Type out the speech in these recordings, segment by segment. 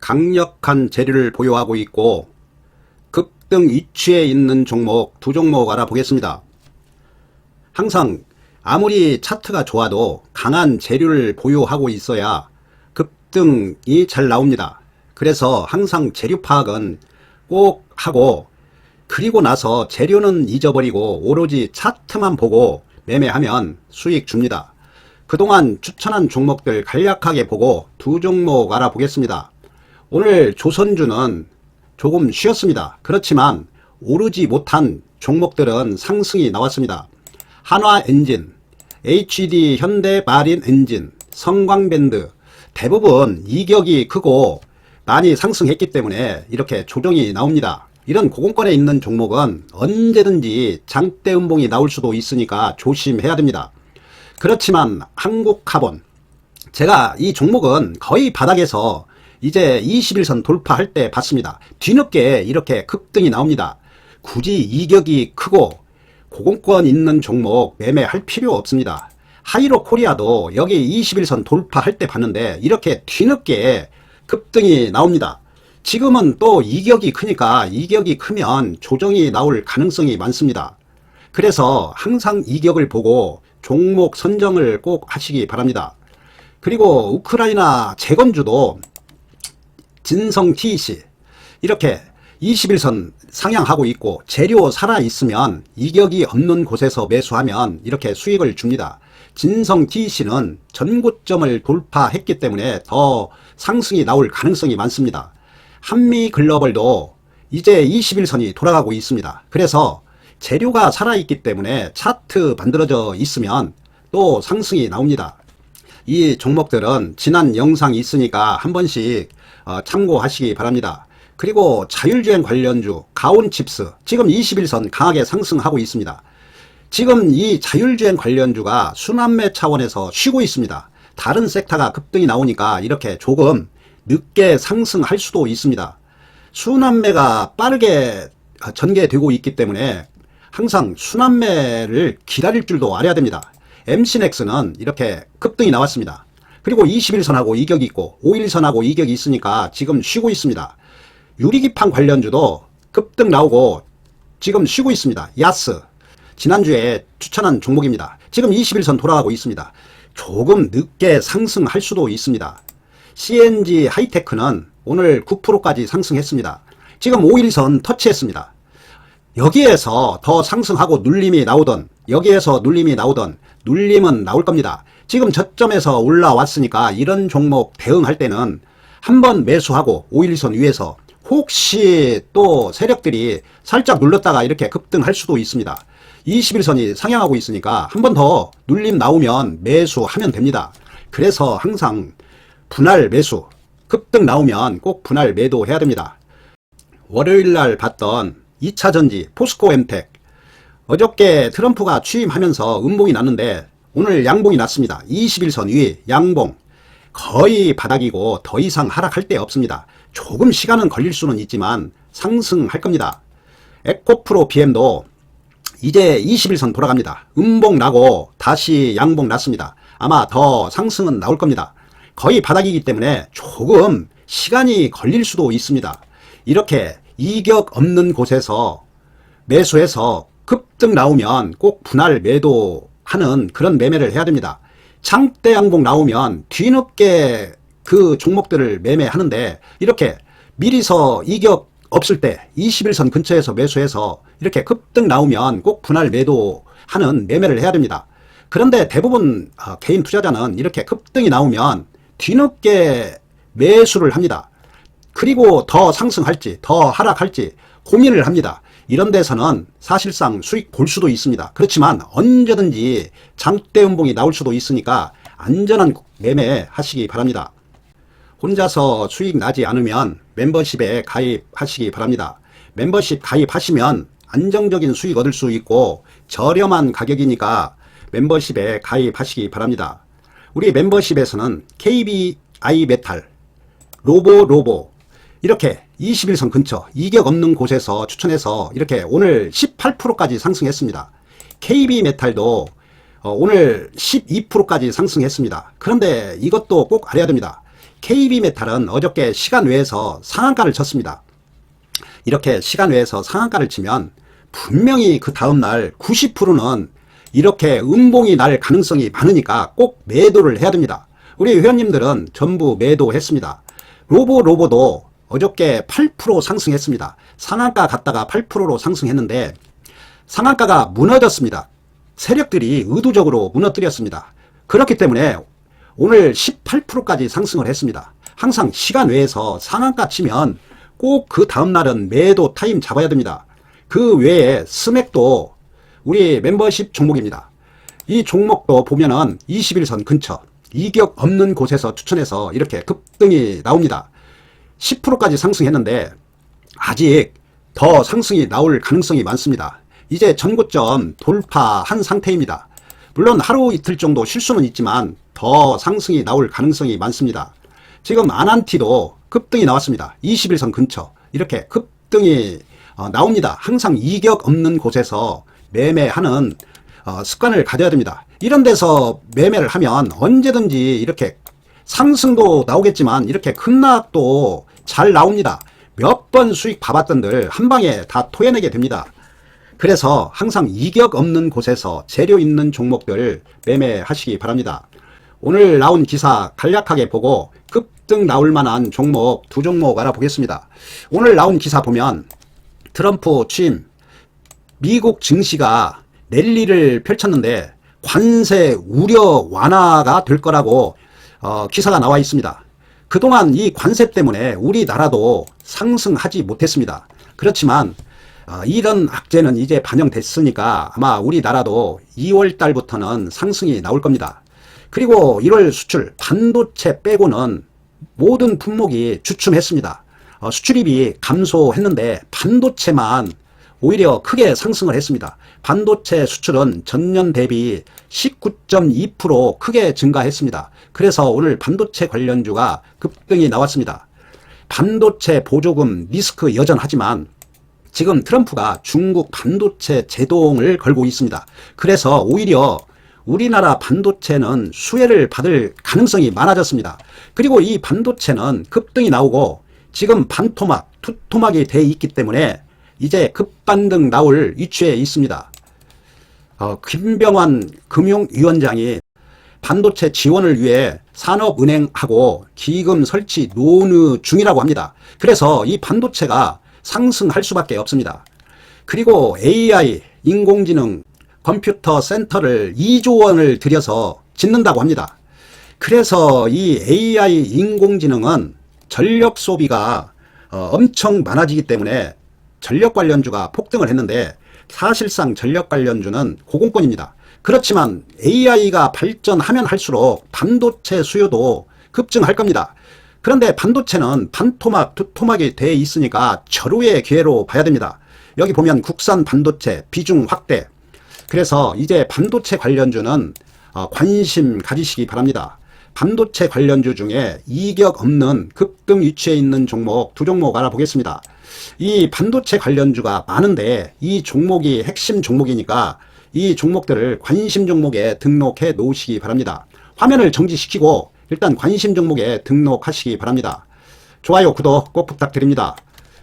강력한 재료를 보유하고 있고 급등 위치에 있는 종목 두 종목 알아보겠습니다. 항상 아무리 차트가 좋아도 강한 재료를 보유하고 있어야 급등이 잘 나옵니다. 그래서 항상 재료 파악은 꼭 하고 그리고 나서 재료는 잊어버리고 오로지 차트만 보고 매매하면 수익 줍니다. 그동안 추천한 종목들 간략하게 보고 두 종목 알아보겠습니다. 오늘 조선주는 조금 쉬었습니다. 그렇지만 오르지 못한 종목들은 상승이 나왔습니다. 한화 엔진, HD 현대 마린 엔진, 성광밴드 대부분 이격이 크고 많이 상승했기 때문에 이렇게 조정이 나옵니다. 이런 고공권에 있는 종목은 언제든지 장대 음봉이 나올 수도 있으니까 조심해야 됩니다. 그렇지만 한국카본 제가 이 종목은 거의 바닥에서 이제 21선 돌파할 때 봤습니다. 뒤늦게 이렇게 급등이 나옵니다. 굳이 이격이 크고 고공권 있는 종목 매매할 필요 없습니다. 하이로 코리아도 여기 21선 돌파할 때 봤는데 이렇게 뒤늦게 급등이 나옵니다. 지금은 또 이격이 크니까 이격이 크면 조정이 나올 가능성이 많습니다. 그래서 항상 이격을 보고 종목 선정을 꼭 하시기 바랍니다. 그리고 우크라이나 재건주도 진성 TEC 이렇게 21선 상향하고 있고 재료 살아 있으면 이격이 없는 곳에서 매수하면 이렇게 수익을 줍니다. 진성 TEC는 전고점을 돌파했기 때문에 더 상승이 나올 가능성이 많습니다. 한미 글로벌도 이제 21선이 돌아가고 있습니다. 그래서 재료가 살아있기 때문에 차트 만들어져 있으면 또 상승이 나옵니다. 이 종목들은 지난 영상이 있으니까 한 번씩 어, 참고하시기 바랍니다. 그리고 자율주행 관련주 가온칩스 지금 21선 강하게 상승하고 있습니다. 지금 이 자율주행 관련주가 순환매 차원에서 쉬고 있습니다. 다른 섹터가 급등이 나오니까 이렇게 조금 늦게 상승할 수도 있습니다. 순환매가 빠르게 전개되고 있기 때문에 항상 순환매를 기다릴 줄도 알아야 됩니다. MC넥스는 이렇게 급등이 나왔습니다. 그리고 21선하고 이격이 있고 51선하고 이격이 있으니까 지금 쉬고 있습니다. 유리기판 관련주도 급등 나오고 지금 쉬고 있습니다. 야스 지난주에 추천한 종목입니다. 지금 21선 돌아가고 있습니다. 조금 늦게 상승할 수도 있습니다. CNG 하이테크는 오늘 9%까지 상승했습니다. 지금 5일선 터치했습니다. 여기에서 더 상승하고 눌림이 나오던 여기에서 눌림이 나오던 눌림은 나올 겁니다. 지금 저점에서 올라왔으니까 이런 종목 대응할 때는 한번 매수하고 5일선 위에서 혹시 또 세력들이 살짝 눌렀다가 이렇게 급등할 수도 있습니다. 21선이 상향하고 있으니까 한 번 더 눌림 나오면 매수하면 됩니다. 그래서 항상 분할 매수, 급등 나오면 꼭 분할 매도해야 됩니다. 월요일 날 봤던 2차 전지 포스코 엠텍 어저께 트럼프가 취임하면서 음봉이 났는데 오늘 양봉이 났습니다. 21선 위 양봉 거의 바닥이고 더 이상 하락할 데 없습니다. 조금 시간은 걸릴 수는 있지만 상승할 겁니다. 에코프로 BM도 이제 21선 돌아갑니다. 음봉 나고 다시 양봉 났습니다. 아마 더 상승은 나올 겁니다. 거의 바닥이기 때문에 조금 시간이 걸릴 수도 있습니다. 이렇게 이격 없는 곳에서 매수해서 급등 나오면 꼭 분할 매도 하는 그런 매매를 해야 됩니다. 장대 양봉 나오면 뒤늦게 그 종목들을 매매하는데 이렇게 미리서 이격 없을 때 21선 근처에서 매수해서 이렇게 급등 나오면 꼭 분할 매도하는 매매를 해야 됩니다. 그런데 대부분 어, 개인 투자자는 이렇게 급등이 나오면 뒤늦게 매수를 합니다. 그리고 더 상승할지 더 하락할지 고민을 합니다. 이런 데서는 사실상 수익 볼 수도 있습니다. 그렇지만 언제든지 장대 음봉이 나올 수도 있으니까 안전한 매매 하시기 바랍니다. 혼자서 수익 나지 않으면 멤버십에 가입하시기 바랍니다. 멤버십 가입하시면 안정적인 수익 얻을 수 있고 저렴한 가격이니까 멤버십에 가입하시기 바랍니다. 우리 멤버십에서는 KBI 메탈, 로보 로보 이렇게 21선 근처 이격 없는 곳에서 추천해서 이렇게 오늘 18%까지 상승했습니다. KB 메탈도 어, 오늘 12%까지 상승했습니다. 그런데 이것도 꼭 알아야 됩니다. KB메탈은 어저께 시간 외에서 상한가를 쳤습니다. 이렇게 시간 외에서 상한가를 치면 분명히 그 다음날 90%는 이렇게 음봉이 날 가능성이 많으니까 꼭 매도를 해야 됩니다. 우리 회원님들은 전부 매도했습니다. 로보 로보도 어저께 8% 상승했습니다. 상한가 갔다가 8%로 상승했는데 상한가가 무너졌습니다. 세력들이 의도적으로 무너뜨렸습니다. 그렇기 때문에 오늘 18%까지 상승을 했습니다. 항상 시간 외에서 상한가 치면 꼭 그 다음날은 매도 타임 잡아야 됩니다. 그 외에 스맥도 우리 멤버십 종목입니다. 이 종목도 보면은 21선 근처 이격 없는 곳에서 추천해서 이렇게 급등이 나옵니다. 10%까지 상승했는데 아직 더 상승이 나올 가능성이 많습니다. 이제 전고점 돌파한 상태입니다. 물론 하루 이틀 정도 실수는 있지만 더 상승이 나올 가능성이 많습니다. 지금 아난티도 급등이 나왔습니다. 21선 근처 이렇게 급등이 어, 나옵니다. 항상 이격 없는 곳에서 매매하는 어, 습관을 가져야 됩니다. 이런 데서 매매를 하면 언제든지 이렇게 상승도 나오겠지만 이렇게 급락도 잘 나옵니다. 몇 번 수익 봐봤던들 한 방에 다 토해내게 됩니다. 그래서 항상 이격 없는 곳에서 재료 있는 종목들 매매하시기 바랍니다. 오늘 나온 기사 간략하게 보고 급등 나올 만한 종목 두 종목 알아보겠습니다. 오늘 나온 기사 보면 트럼프 취임 미국 증시가 랠리를 펼쳤는데 관세 우려 완화가 될 거라고 어, 기사가 나와 있습니다. 그동안 이 관세 때문에 우리나라도 상승하지 못했습니다. 그렇지만 어, 이런 악재는 이제 반영됐으니까 아마 우리나라도 2월 달부터는 상승이 나올 겁니다. 그리고 1월 수출 반도체 빼고는 모든 품목이 주춤했습니다. 어, 수출입이 감소했는데 반도체만 오히려 크게 상승을 했습니다. 반도체 수출은 전년 대비 19.2% 크게 증가했습니다. 그래서 오늘 반도체 관련주가 급등이 나왔습니다. 반도체 보조금 리스크 여전하지만 지금 트럼프가 중국 반도체 제동을 걸고 있습니다. 그래서 오히려 우리나라 반도체는 수혜를 받을 가능성이 많아졌습니다. 그리고 이 반도체는 급등이 나오고 지금 반토막, 투토막이 돼 있기 때문에 이제 급반등 나올 위치에 있습니다. 어, 김병환 금융위원장이 반도체 지원을 위해 산업은행하고 기금 설치 논의 중이라고 합니다. 그래서 이 반도체가 상승할 수밖에 없습니다. 그리고 AI, 인공지능, 컴퓨터 센터를 2조 원을 들여서 짓는다고 합니다. 그래서 이 AI, 인공지능은 전력 소비가 어, 엄청 많아지기 때문에 전력 관련주가 폭등을 했는데 사실상 전력 관련주는 고공권입니다. 그렇지만 AI가 발전하면 할수록 반도체 수요도 급증할 겁니다. 그런데 반도체는 반토막, 두토막이 돼 있으니까 절호의 기회로 봐야 됩니다. 여기 보면 국산 반도체 비중 확대. 그래서 이제 반도체 관련주는 어, 관심 가지시기 바랍니다. 반도체 관련주 중에 이격 없는 급등 위치에 있는 종목 두 종목 알아보겠습니다. 이 반도체 관련주가 많은데 이 종목이 핵심 종목이니까 이 종목들을 관심 종목에 등록해 놓으시기 바랍니다. 화면을 정지시키고 일단 관심 종목에 등록하시기 바랍니다. 좋아요, 구독 꼭 부탁드립니다.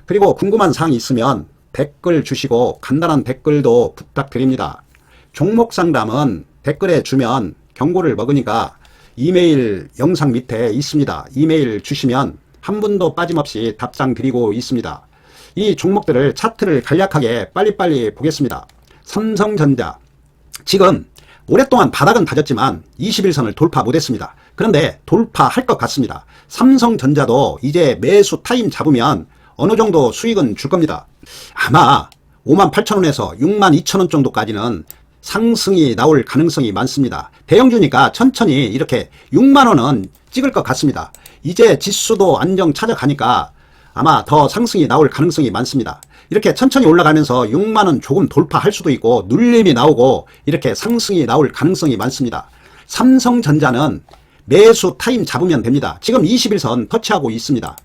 그리고 궁금한 사항이 있으면 댓글 주시고 간단한 댓글도 부탁드립니다. 종목 상담은 댓글에 주면 경고를 먹으니까 이메일 영상 밑에 있습니다. 이메일 주시면 한 분도 빠짐없이 답장 드리고 있습니다. 이 종목들을 차트를 간략하게 빨리빨리 보겠습니다. 삼성전자 지금 오랫동안 바닥은 다졌지만 21선을 돌파 못했습니다. 그런데 돌파할 것 같습니다. 삼성전자도 이제 매수 타임 잡으면 어느 정도 수익은 줄 겁니다. 아마 5만 8천 원에서 6만 2천 원 정도까지는 상승이 나올 가능성이 많습니다. 대형주니까 천천히 이렇게 6만 원은 찍을 것 같습니다. 이제 지수도 안정 찾아가니까 아마 더 상승이 나올 가능성이 많습니다. 이렇게 천천히 올라가면서 6만원 조금 돌파할 수도 있고 눌림이 나오고 이렇게 상승이 나올 가능성이 많습니다. 삼성전자는 매수 타임 잡으면 됩니다. 지금 21선 터치하고 있습니다.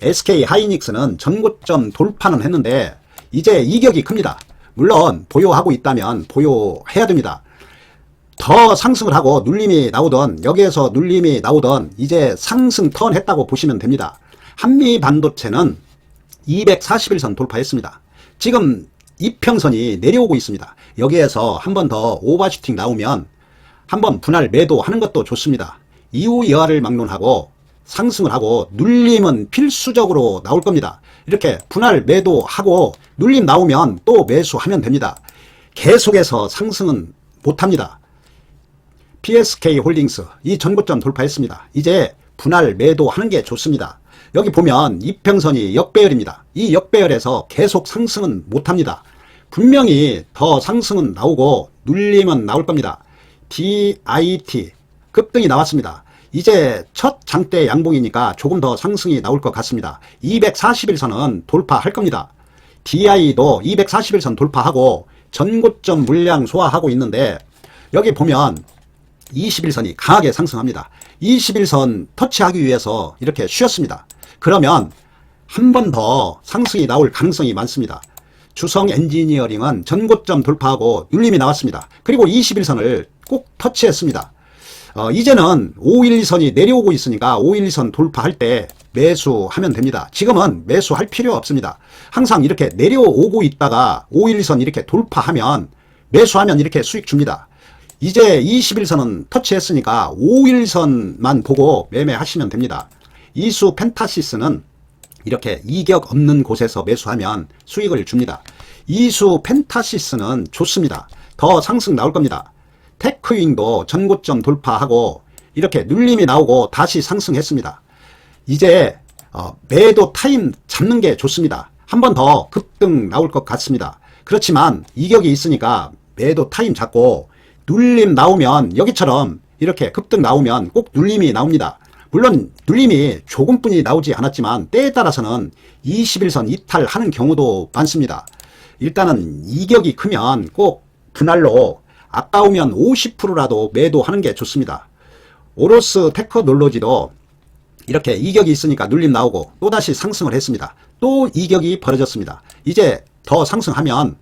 SK 하이닉스는 전고점 돌파는 했는데 이제 이격이 큽니다. 물론 보유하고 있다면 보유해야 됩니다. 더 상승을 하고 눌림이 나오던 여기에서 눌림이 나오던 이제 상승 턴 했다고 보시면 됩니다. 한미 반도체는 241선 돌파했습니다. 지금 이평선이 내려오고 있습니다. 여기에서 한 번 더 오버슈팅 나오면 한 번 분할 매도하는 것도 좋습니다. 이후 여하를 막론하고 상승을 하고 눌림은 필수적으로 나올 겁니다. 이렇게 분할 매도하고 눌림 나오면 또 매수하면 됩니다. 계속해서 상승은 못합니다. PSK 홀딩스 이 전고점 돌파했습니다. 이제 분할 매도하는 게 좋습니다. 여기 보면 이평선이 역배열입니다. 이 역배열에서 계속 상승은 못합니다. 분명히 더 상승은 나오고 눌림은 나올 겁니다. DIT 급등이 나왔습니다. 이제 첫 장대 양봉이니까 조금 더 상승이 나올 것 같습니다. 241선은 돌파할 겁니다. DI도 241선 돌파하고 전고점 물량 소화하고 있는데 여기 보면 21선이 강하게 상승합니다. 21선 터치하기 위해서 이렇게 쉬었습니다. 그러면 한 번 더 상승이 나올 가능성이 많습니다. 주성 엔지니어링은 전고점 돌파하고 눌림이 나왔습니다. 그리고 21선을 꼭 터치했습니다. 어, 이제는 512선이 내려오고 있으니까 512선 돌파할 때 매수하면 됩니다. 지금은 매수할 필요 없습니다. 항상 이렇게 내려오고 있다가 512선 이렇게 돌파하면 매수하면 이렇게 수익 줍니다. 이제 21선은 터치했으니까 5일선만 보고 매매하시면 됩니다. 이수 펜타시스는 이렇게 이격 없는 곳에서 매수하면 수익을 줍니다. 이수 펜타시스는 좋습니다. 더 상승 나올 겁니다. 테크윙도 전고점 돌파하고 이렇게 눌림이 나오고 다시 상승했습니다. 이제 어, 매도 타임 잡는 게 좋습니다. 한 번 더 급등 나올 것 같습니다. 그렇지만 이격이 있으니까 매도 타임 잡고 눌림 나오면 여기처럼 이렇게 급등 나오면 꼭 눌림이 나옵니다. 물론 눌림이 조금뿐이 나오지 않았지만 때에 따라서는 21선 이탈하는 경우도 많습니다. 일단은 이격이 크면 꼭 분할로 아까우면 50%라도 매도하는 게 좋습니다. 오로스 테크놀로지도 이렇게 이격이 있으니까 눌림 나오고 또다시 상승을 했습니다. 또 이격이 벌어졌습니다. 이제 더 상승하면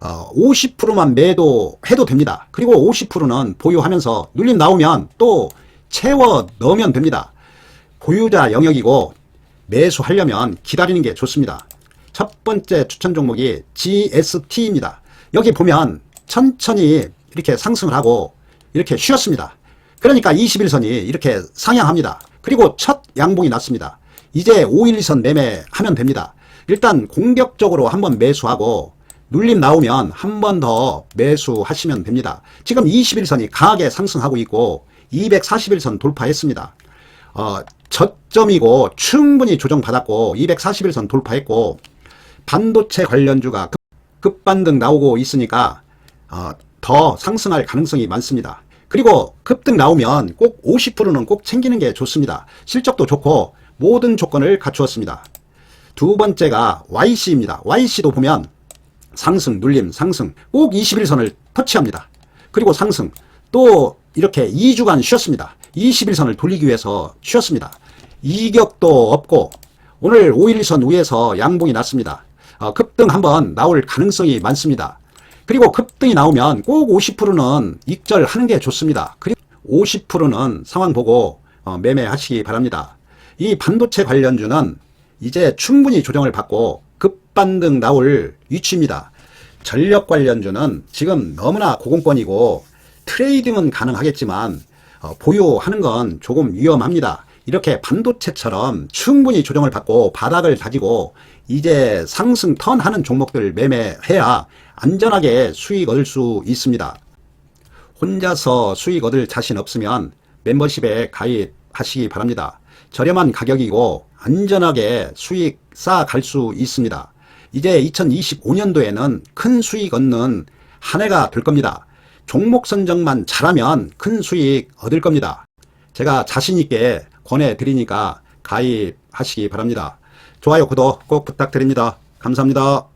어, 50%만 매도해도 됩니다. 그리고 50%는 보유하면서 눌림 나오면 또 채워 넣으면 됩니다. 보유자 영역이고 매수하려면 기다리는 게 좋습니다. 첫 번째 추천 종목이 GST입니다. 여기 보면 천천히 이렇게 상승을 하고 이렇게 쉬었습니다. 그러니까 21선이 이렇게 상향합니다. 그리고 첫 양봉이 났습니다. 이제 512선 매매하면 됩니다. 일단 공격적으로 한번 매수하고 눌림 나오면 한 번 더 매수하시면 됩니다. 지금 21선이 강하게 상승하고 있고 241선 돌파했습니다. 어, 저점이고 충분히 조정받았고 241선 돌파했고 반도체 관련주가 급, 급반등 나오고 있으니까 어, 더 상승할 가능성이 많습니다. 그리고 급등 나오면 꼭 50%는 꼭 챙기는 게 좋습니다. 실적도 좋고 모든 조건을 갖추었습니다. 두 번째가 YC입니다. YC도 보면 상승, 눌림, 상승 꼭 21선을 터치합니다. 그리고 상승 또 이렇게 2주간 쉬었습니다. 21선을 돌리기 위해서 쉬었습니다. 이격도 없고 오늘 5일선 위에서 양봉이 났습니다. 어, 급등 한번 나올 가능성이 많습니다. 그리고 급등이 나오면 꼭 50%는 익절하는 게 좋습니다. 그리고 50%는 상황 보고 어, 매매하시기 바랍니다. 이 반도체 관련주는 이제 충분히 조정을 받고 급반등 나올 위치입니다. 전력 관련주는 지금 너무나 고공권이고 트레이딩은 가능하겠지만 어, 보유하는 건 조금 위험합니다. 이렇게 반도체처럼 충분히 조정을 받고 바닥을 다지고 이제 상승 턴 하는 종목들 매매해야 안전하게 수익 얻을 수 있습니다. 혼자서 수익 얻을 자신 없으면 멤버십에 가입하시기 바랍니다. 저렴한 가격이고 안전하게 수익 쌓아갈 수 있습니다. 이제 2025년도에는 큰 수익 얻는 한 해가 될 겁니다. 종목 선정만 잘하면 큰 수익 얻을 겁니다. 제가 자신있게 권해드리니까 가입하시기 바랍니다. 좋아요, 구독 꼭 부탁드립니다. 감사합니다.